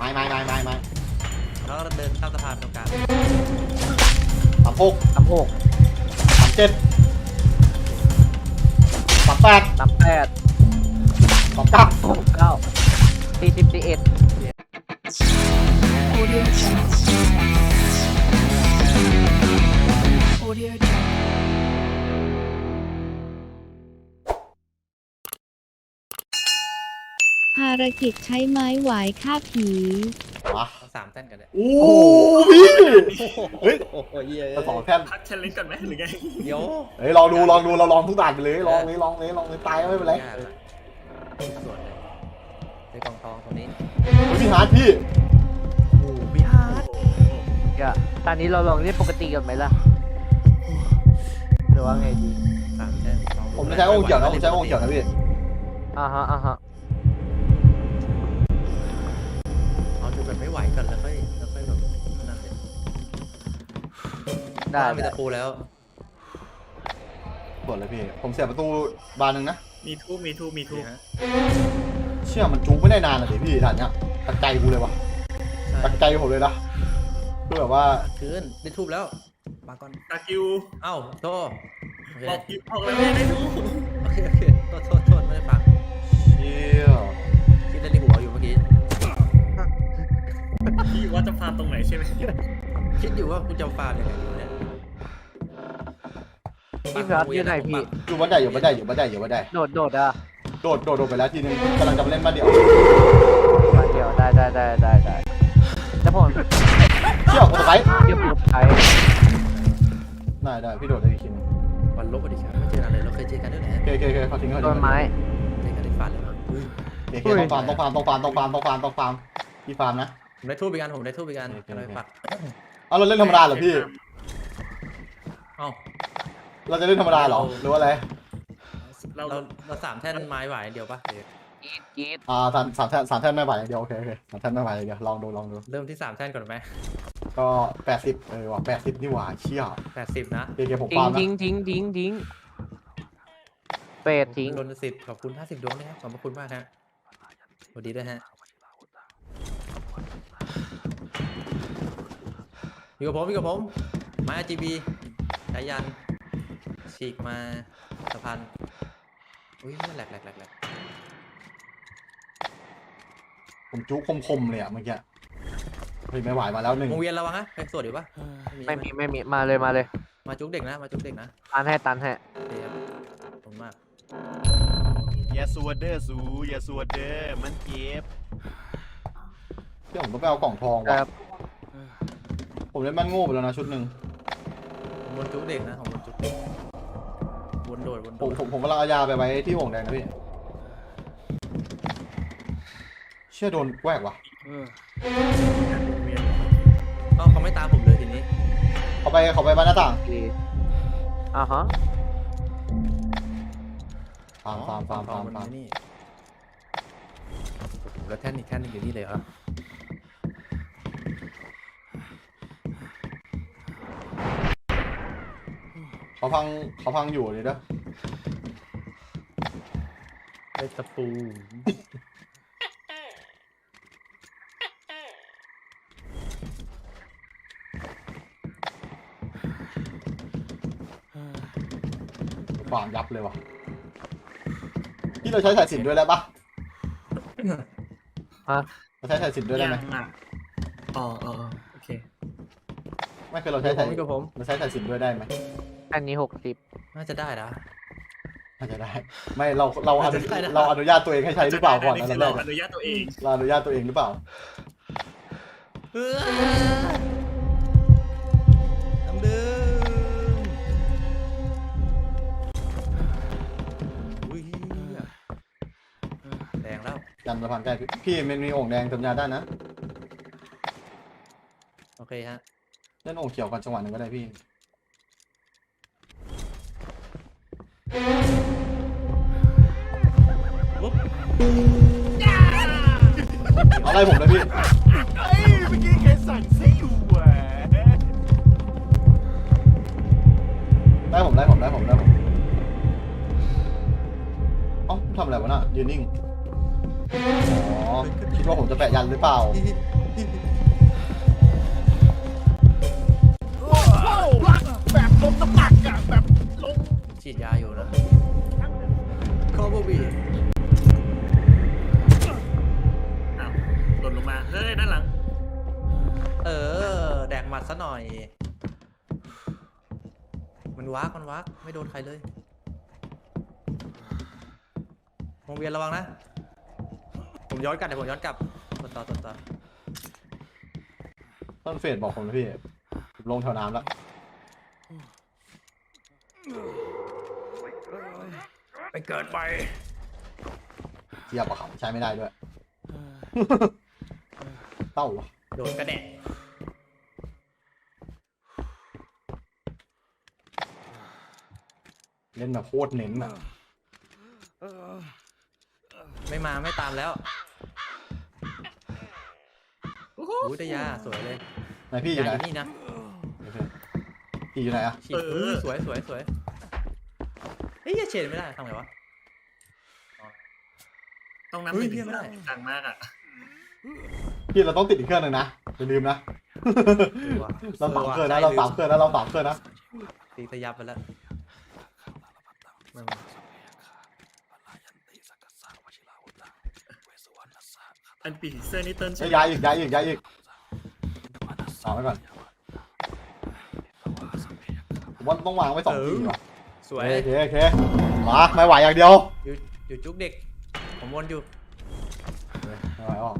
ไม้ไม้ไม้ไม้ไม้แล้วก็เดินข้ามสะพานตรงกลางสามหกสามหกสามเจ็ดสามแปดสามแปดสามเก้าหกเก้าสี่สิบสี่เอ็ด Audio Jungle. ารกิจใช้ไม้หวายฆ่าผี วะเอาสามแต้นกันเลยโอ้พี่เฮ้ยโอ้โหเหี้ยจะสองแท่นพักเชลเลนก่อนไหมหรือไงเดี๋ยวเฮ้ยลองดูลองดูเราลองทุกด่านไปเลยลองเลยลองเลยลองเลยตายก็ไม่เป็นไรยากอะสวนเลยในกล่องทองตรงนี้เฮ้ยพี่ฮาร์ดพี่โอ้พี่ฮาร์ดก็ตอนนี้เราลองเล่นปกติกันไหมล่ะหรือว่าไงดีสามแต้นลองดูผมไม่ใช้องค์เกี่ยวนะผมใช้องค์เกี่ยวนะพี่อ่าฮะอ่าฮะ จุดแบบไม่ไหวก่อนแล้วค่อยแล้วค่อยแบบนั่นเลยได้บ้านมีได้ตะปูแล้ว กดเลยพี่ ผมเสียประตูบานหนึ่งนะ มีทูบมีทูบมีทูบนี่ฮะเชื่อมันจุกไม่ได้นานเลยดิพี่ด่านเนี้ยตัดใจกูเลยวะใช่ตัดใจผมเลยนะคือแบบว่าคืนได้ทูบแล้วมาก่อนตากิวเอ้าโทษโอเคบอกกิวบอกเลยไม่ได้ทูบโอเคโอเคโทษโทษโทษไม่ได้ฟังเชี่ย พี่ว่าจะพาตรงไหนใช่ไหมคิดอยู่ว่ากูจะฟาร์มยังไงดีเนี่ยพี่ครับอยู่ไหนพี่ อยู่บันไดอยู่บันไดอยู่บันไดอยู่บันไดโดดโดดอะโดดโดดโดดไปแล้วทีนึงกำลังจะมาเล่นบ้านเดียวมาเดียวได้ได้ได้ได้ได้แล้วผมเชี่ยวกดไปเรียบร้อยได้ได้พี่โดดได้อีกทีนึงวันลบอดีครับไม่เจอกันเลยเราเคยเจอกันด้วยแหละโอเคโอเคโอเคเขาทิ้งเขาทิ้งต้นไม้เจอกันในฝันเลยมั้งอุ้ยโอเคโอเคต้องฟาร์มต้องฟาร์มต้องฟาร์มต้องฟาร์มต้องฟาร์มต้องฟาร์มพี่ฟาร์มนะ ผมได้ทูบอีกอันผมได้ทูบอีกอันโอเค อะไรปักเอาเราเล่นธรรมดาเหรอพี่ เอ้า เราจะเล่นธรรมดาเหรอ หรือว่าอะไร เราเราเราสามแท่นไม้ไหวเดียวปะเดี๋ยวกรีดกรีดอ่าสามสามแท่นสามแท่นไม่ไหวอย่างเดียวโอเคโอเคสามแท่นไม่ไหวอย่างเดียวลองดูลองดู เริ่มที่สามแท่นก่อนไหมก็แปดสิบเออว่ะแปดสิบนี่หว่าเชี่ยแปดสิบนะโอเคโอเคผมทิ้ฟางร์มนะทิ้งทิ้งทิ้งทิ้งเป็ดทิ้งโดนสิบขอบคุณห้าสิบดวงนะครับขอบพระคุณมากฮะสวัสดีด้วยฮะ อยู่กับผมอยู่กับผมไม้ RGB สายยันฉีกมาสะพานอุ้ยแหลกแหลกแหลกแหลกผมจุ๊คมๆเลยอะเมื่อกี้เฮ้ยไม่ไหวมาแล้วหนึ่งวงเวียนระวังฮะไปสวดดีปะไม่มีไม่มีมาเลยมาเลย มาจุกเด็กนะ มาจุกเด็กนะตันให้ตันให้โอเคครับขอบคุณมากอย่าสวดเด้อสูอย่าสวดเด้อมันเจ็บ เที่ยผมต้องไปเอากล่องทองคว่ะรับผมเล่นมันโง่ไปแล้วนะชุดหนึ่งผมบนจุกเด็กนะของบนจุกเด็กวนโดดวนผโดมดผมผมกำลังเอายาไปไว้ที่วงแดงนะพี่ เชื่อโดนแกวกว่ะเขาเขาไม่ตามผมเลยทีนี้เขาไปเขาไปบ้านหน้าต่างกรีดอ่าฮะฟาร์มฟาร์มฟาร์มฟาร์มมันฟาร์มนี่โอ้โหแล้วแท่นอีกแท่นหนึงอยู่นี่เลยเหรอ เขาพังเขาพังอยู่เลยเด้อไอ้ตะปูฟาร์มยับเลยว่ะที่เราใช้สายสิญจนด้วยได้ปะฮะเราใช้สายสิญจนด้วยได้ไหมยังอะอ๋ออ๋ออ๋อโอเค ไม่เคยเราอใช้ยู่กับสาผยมอยู่กับผม เราใช้สายสิญจนด้วยได้ไหม อันนี้หกสิบน่าจะได้นะ น่าจะได้ ไม่เราเราอนุน่าจะได้นะ เราอนุญาตตัวเองให้ใช้หรือเปล่าก่อนนี่นะคือแรเรากอนุญาตตัวเองเราอนุญาตตัวเองหรือเปล่าเออน้ำดื่มอุ้ยแดงแล้ว ยันสะพานใกล้พี่พี่มันมีโอ่งแดงเติมยาได้นะโอเคฮะ เล่นโอ่งเขียวกันจังหวะหนึ่งก็ได้พี่ อาไล่ผมเลยพี่เอ้ยเมื่อกี้แกสั่งซิวอะได้ผมได้ผมได้ผมได้ผมเอ้าทำอะไรวะน่ะยืนนิ่ง อ๋อ คิดว่าผมจะแปะยันหรือเปล่าแบบลงน้ำหนักอะแบบลงฉีดยาอยู่นะ ดกหมัดซะหน่อย มันวักมันวักไม่โดนใครเลยวงเวียนระวังนะ ผมย้อนกลับเดี๋ยวผมย้อนกลับต่อต่อต่อต่อต้นเฟดบอกผมนะพี่ผมลงแถวน้ำแล้วไปเกิดไปเทียบกับเขาใช้ไม่ได้ด้วย เต้าเหรอโดนกระแดะ เล่นแบบโคตรเน้นอะไม่มาไม่ตามแล้วอุ้ยได้ยาสวยเลยไหนพี่อยู่ยาไหนอยู่นี่นะโอเคพี่อยู่ไหนอะฉีดอุ้ยสวยสวยสวยเฮ้ยอย่าเฉดไม่ได้ทำไงวะ ต้องนับเฮ้หยนึ่งเพี้ยนไม่ได้ดังมากอะพี่เราต้องติดอีกเครื่องหนึ่งนะอย่าลืมนะ เราสามเครื่องนะเราสามเครื่องนะเราสามเครื่องนะตีตะยับไปแล้ว อันปีกเสื้อนี่เติ้ลใช่เอ้ยไหมย้ายอีกย้ายอีกย้ายอีกเอาไว้ก่อนผมว่าต้องวางไว้สองทีว่ะสวยโอเคโอเคมาไม่ไหวอย่างเดียวอยู่อยู่จุกเด็ก ผมวนอยู่ไม่ไหวหรอก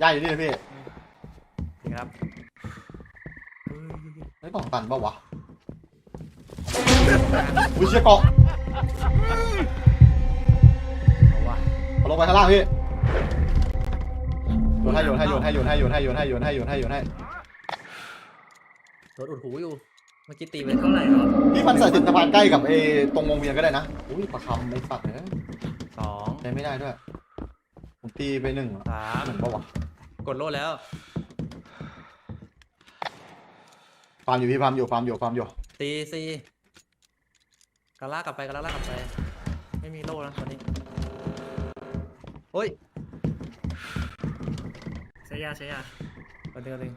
ย่าอยู่นี่นะพี่นี่ครับไม่ต้องตันเปล่าวะอุ้ยเชี่ยเกาะเอาว่ะเอาลงไปข้างล่างพี่โย นให้โยนให้โยนให้โยนให้โยนให้โยนให้โยนให้โยนให้โยนให้รถอุดหูอยู่ เมื่อกี้ตีไปเท่าไหร่เหรอพี่มันใส่ติดสะพานใกล้กับไอ้ตรงวงเวียนก็ได้นะอุ้ยประคำไม่สัตว์เลยสองใช้ไม่ได้ด้วยผมตีไปหนึ่งสามหนึ่งปล่าวะกดโล่แล้วฟาร์มอยู่พี่ฟาร์มอยู่ฟาร์มอยู่ฟาร์มอยู่ตีสี่กระลากกลับไปกระลากกลับไป ไม่มีโล่นะตอนนี้โอ้ย ยาใช้ยาตอนนี้ตอนนี้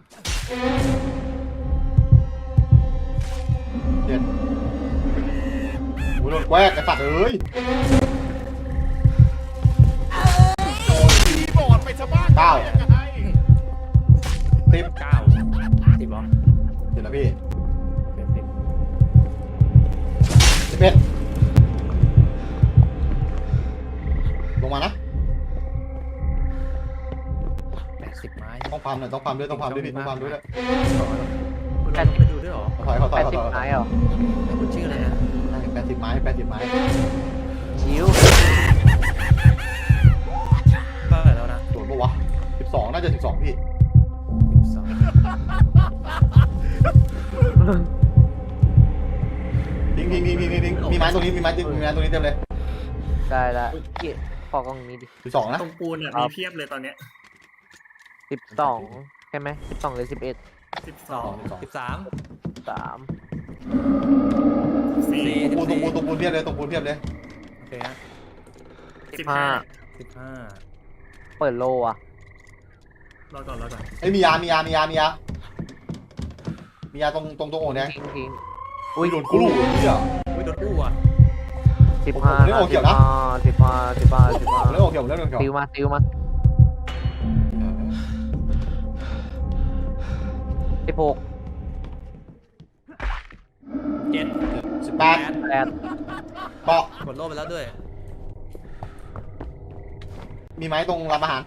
เจ็ดอุ้ยโดนแกวกไอ้สัตว์เอ้ย ต้องพามหน่อยต้องพามด้วยต้องพามด้วยพี่ต้องพามด้วยคุณลองไปดูด้วยเหรอถอยเขาถแปอยดเขาสิถบอยไม้เหรอให้คุณชื่ออะไรนะแปดสิบไม้แปดสิบไม้ชิวเท่าไหร่แล้วนะสวนปะวะสิบสองน่าจะสิบสองพี่สิบสองทิ้งทิ้งทิ้งทิ้งทิ้งทิ้งมีไม้ตรงนี้มีไม้ตรงมีไม้ตรงนี้เต็มเลยได้ละเกียขอกล้องนี้ดิสิบสองนะตรงปูนอะครัมีบเพียบเลยตอนเนี้ย สิบสองใช่ไหมสิบสองหรือสิบเอ็ดสิบสสอองงสิบสามสามสี่สี่ตรงปูนตรงปูนตรงปูนเพียบเลยตรงปูนเพียบเลยโอเคฮะสิบห้าสิบห้าเปิดโลอะรอก่อนรอก่อนเอ้ยมียา มียา มียา มียา มียาตรงตรงตรงโอ่งแดงทิ้งทิ้งอุ้ยโดนกูรู้เหี้ยอุ้ยโดนกู้อะสิบห้าผมเล่นโอเขียวนะสิบห้าสิบห้าสิบห้าผมเล่นโอเขียวผมเล่นโอเขียวติวมาติวมา สิบหกเจ็ดสิบแปดแปดเกาะกดโล่ไปแล้วด้วย มีไม้ตรงร้านอาหาร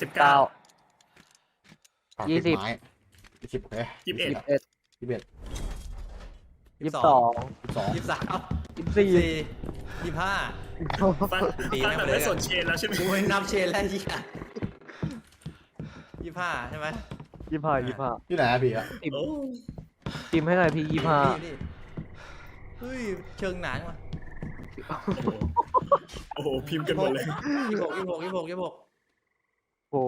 สิบเก้าเก้ายี่สิบไม้ยี่สิบโอเคยี่สิบเอ็ดยี่สิบเอ็ดยี่สิบเอ็ดยี่สิบสองยี่สิบสองยี่สิบสามยี่สิบสี่สี่ยี่สิบห้าฟังตีฟังแม่งแบบไปเลยไม่สนเชนแล้วใช่ไหมกูไม่นับเชนแล้วยี่ห้า ยี่สิบห้าใช่ไหมยี่สิบห้ายี่สิบห้าที่ไหนอะพี่อะติมโอ้ติมให้หน่อยพี่ยี่สิบห้านี่นี่เฮ้ยเชิงหนานว่ะโหโอ้โหพิมพ์กันหมดเลยยี่สิบหกยี่สิบหกยี่สิบหกยี่สิบหกโอ้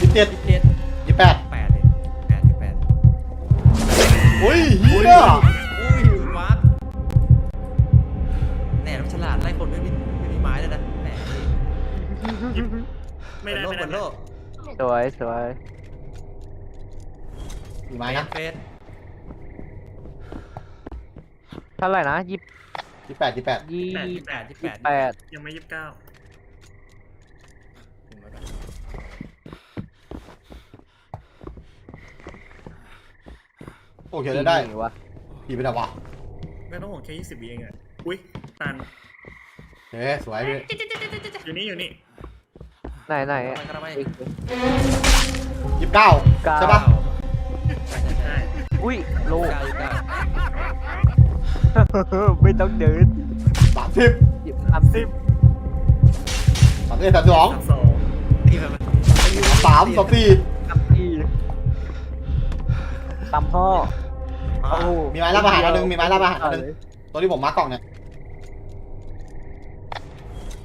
ยี่สิบเจ็ด วยสวยมีเปิไม้ดโลนะกเฟสเท่าไหร่นะยี่ที่แปดที่แปดยี่แปดที่แปแปดดที่ยี่แปดแปดยังไม่ยี่สิบเก้าถึงแล้วกันโอเคได้ได้นี่วะผีไปไหนวะไม่ต้องห่วงแค่ยี่สิบวิเองอะอุ้ยตันเฮ้สวยพี่อยู่นี่อยู่นี่ ไหนไหนกระไม่กระไม่อีกยี่สิบเก้าเก้าใช่ปะใช่ใช่ใช่ใช่อุ้ยโลเก้ายี่สิบเก้าไม่ต้องเดินสามสิบหยิบสามสิบสามสิบเอ็ดสามสิบสองสามสองตีแบบสามสามสี่สามสี่สามพ่ออ่าโอ้โหมีไม้รับอาหารอันหนึงมีไม้รับอาหารอันหนึงตัวที่ผมมาร์กกล่องเนี่ย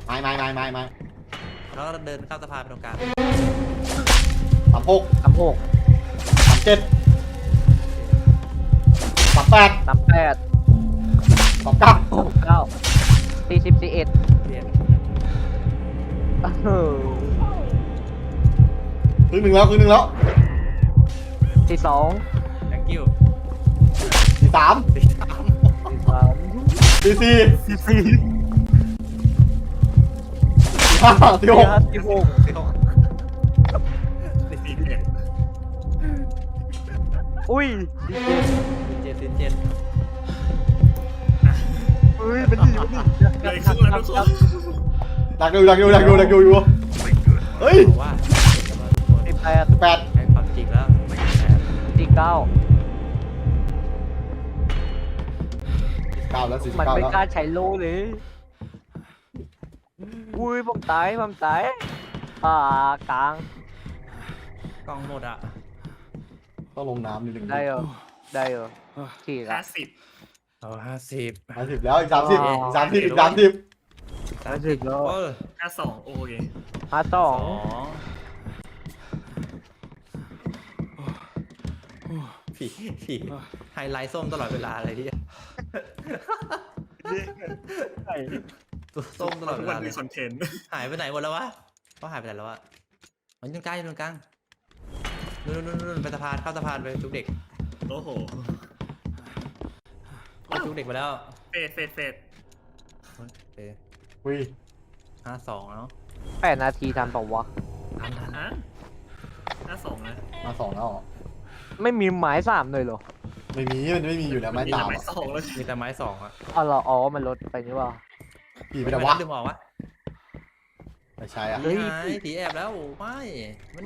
ไม้ไม้ไม้ไม้ไม้ แล้วก็เดินข้ามสะพานไปตรงกลางสามหกสามหกสามเจ็ดสามแปดสามแปดสามเก้าสามเก้าสี่สิบสี่เอ็ดเรียนเออครึ่งหนึ่งแล้วครึ่งหนึ่งแล้วสี่สอง thank you สี่สามสี่สามสี่สามสี่สี่สี่สี่สี่ ห้าสี่หกสี่หกสี่หกสี่เจ็ดอุ้ยสี่เจ็ดสี่เจ็ดสี่เจ็ดอุ้ยเป็นดีเป็นดีเลยครึ่งแล้วทุกคนดักอยู่ดักอยู่ดักอยู่ดักอยู่อยู่เฮ้ยบอกว่าเจ็ดแล้วทุกคนสิบแปดแปดให้ความจริงแล้วแปดสี่เก้าเก้าแล้วสี่สิบมันเก้าไม่แล้วกล้าใช้โลเลย อุ้ยผมตายผมตายอ่ากลางกล้องหมดอะต้องลงน้ำนิดนึงได้เหรอได้เหรอขี่ห้าละสิบเอาห้าสิบสามสิบแล้วอีกสามสิบอ๋ออีกสามสิบอีกสามสิบห้าสิบแล้วโอ้ยห้าสองโอเคห้าสอสงองผีผีไฮไลท์ส้มตลอดเวลาเลยที่ตัว ส้มตลอดทุเวกวัลานเลมียคอนเทนต์หายไปไหนหมดแล้ววะเขาหายไปไหนแล้ววะมันอยู่ตรงกลางอยู่ตรงกลางนู่นนู่นนู่นไปสะพานเข้าสะพานไปจุกเด็กโอ้โหไปจุกเด็กไปแล้วเฟดเฟดเฟดโอเคอุ้ยห้าสองแล้วแปดนาทีทันเปล่าวะ ทันทันฮะห้าสองนะมาสองแล้วเหรอไม่มีไม้สามเลยเหรอไม่มีมันไม่มีอยู่แล้วไม้มีสาแต่มไม้อะสองเลยมีแต่ไม้สองอะอ๋อเหรออ๋อมันลดไปนี่ว่า ผีไปไหนวะดึงออกวะไม่ใช่อะเฮ้ยนี่ไงผีแอบแล้วไม่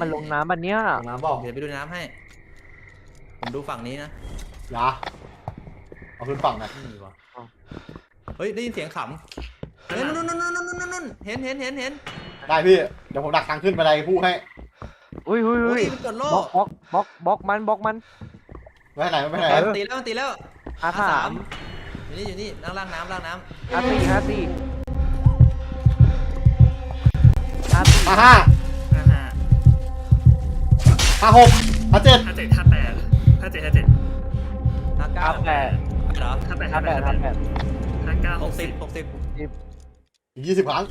มันลงน้ำบันเนี้ยลงน้ำบอกเดี๋ยวไปดูในน้ำให้ ผมดูฝั่งนี้นะอยาเอาขึ้นฝั่งหนะไม่มีวะเฮ้ยได้ยินเสียงขำเฮ้ยนู่นนู่นนู่นนู่นนู่นนู่นเห็นเห็นเห็นเห็นได้พี่ เดี๋ยวผมดักทางขึ้นบันไดผู้ให้อุ้ยอุ้ยโอ้อุ้ยยมันกดโลบล็อกบล็อกบล็อกบล็อกมันบล็อกมันไม่ให้ไหนไม่ให้ไหนเออมันตีแล้วมันตีแล้วห้าสาม อยู่นี่อยู่นี่ล่างล่างน้ำล่างน้ห้าสี่ห้าสี่ห้าสี่ห้าห้าห้าห้าห้าหกห้าเจ็ดห้าเจ็ดห้าแปดห้าเจ็ดห้าเจ็ดำห้าเก้าห้าแปดเหรอห้าแปดห้าห้าแปแปดดห้าแปดห้าเก้าหหกกสิสิบบหกสิบอีกยี่สิบครั้ง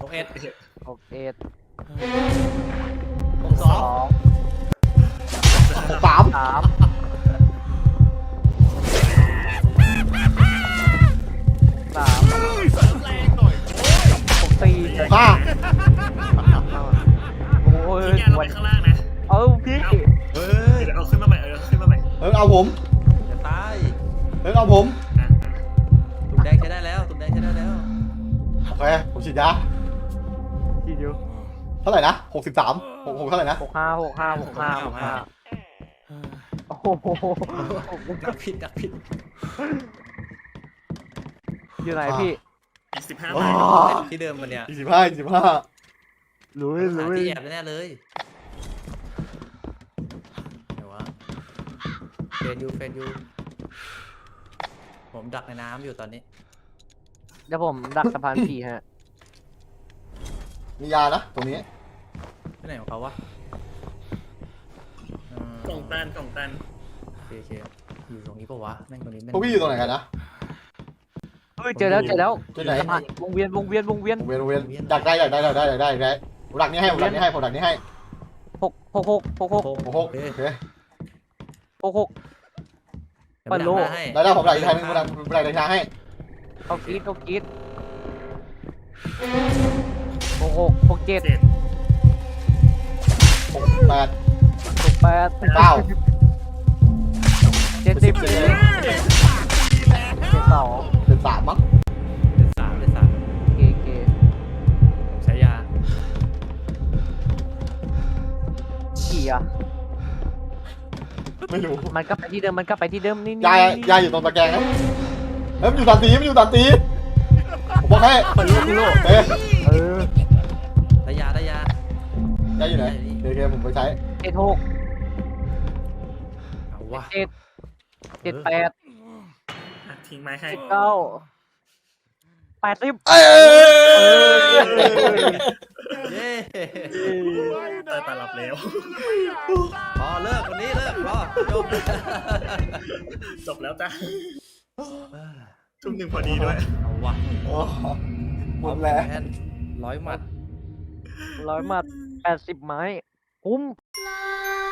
หกเอ็ดหกเอ็ดหกสสอองงหกสามสาม เออเอาผมจะตายเออเอาผมนะตุ่มแดงใช้ได้แล้วตุ่มแดงใช้ได้แล้วโอเคผมฉีดยาทีเดียวเท่าไหร่นะหกสิบสามหกหกเท่าไหร่นะหกห้าหกห้าหกห้าหกห้าโอ้โหดักผิดดักผิดอยู่ไหนพี่อีกสิบห้าอ๋ใบอที่เดิมมันเนี่ยอีกสิบห้าอีกสิบห้าลุยหาลุยที่แอบแน่ๆเลยเดี๋ยววะ เฟนยูเฟนยูผมดักในน้ำอยู่ตอนนี้ เดี๋ยวผมดักสะพานผีฮะ มียานะตรงนี้ ที่ไหนของเขาวะเอ่อกล่องตันกล่องตันโอเคโอเคอยู่ตรงนี้ปะวะแม่งตรงนี้แม่งพวกพี่อยู่ตรงไหนกันนะ เฮ้ยเจอแล้วเจอแล้วที่ไหน สะพานวงเวียนวงเวียนวงเวียนเวียนเวียนอยากได้อยากได้อยากได้อยากได้อยากได้ผมดักนี้ให้ผมดักนี้ให้ผมดักนี้ให้หกหกหกหกหกโอ้โอ้โหโหโอเคโอเคหกหกเดี๋ยวปะโลไปดักหน้าให้ได้ได้ผมดักอีกทางนึงผมดักผมดักอีกทางให้เขากรีดเขากรีดหกหกหกเจ็ดเจ็ดหกแปดหกแปดเก้าเจ็ดสิบเจ็เจ็ดดส ไม่รู้มันก็ไปที่เดิมมันก็ไปที่เดิมนี่นี่ยายนี่ยายอยู่ตรงตะแกรงนะเฮ้ยมันอยู่ตามตีมันอยู่ตามตีผมบอกให้มันโลกโลกเอ๊ะเออได้ยาได้ยายายอยู่ไหนโอเคผมไปใช้เจ็ดหกเอาวะเจ็ดเจ็ดแปดอะทิ้งไม้ให้เก้าแปดสิบเอ้ยเย้เตอร์ตาหลับแล้ว พอเลิกวันนี้เลิกพอจบจบแล้วจ้ะทุ่มหนึ่งพอดีด้วยเอาวะโอ้หมดแล้วแอนร้อยหมัดร้อยหมัดแปดสิบไม้ คุ้ม Fly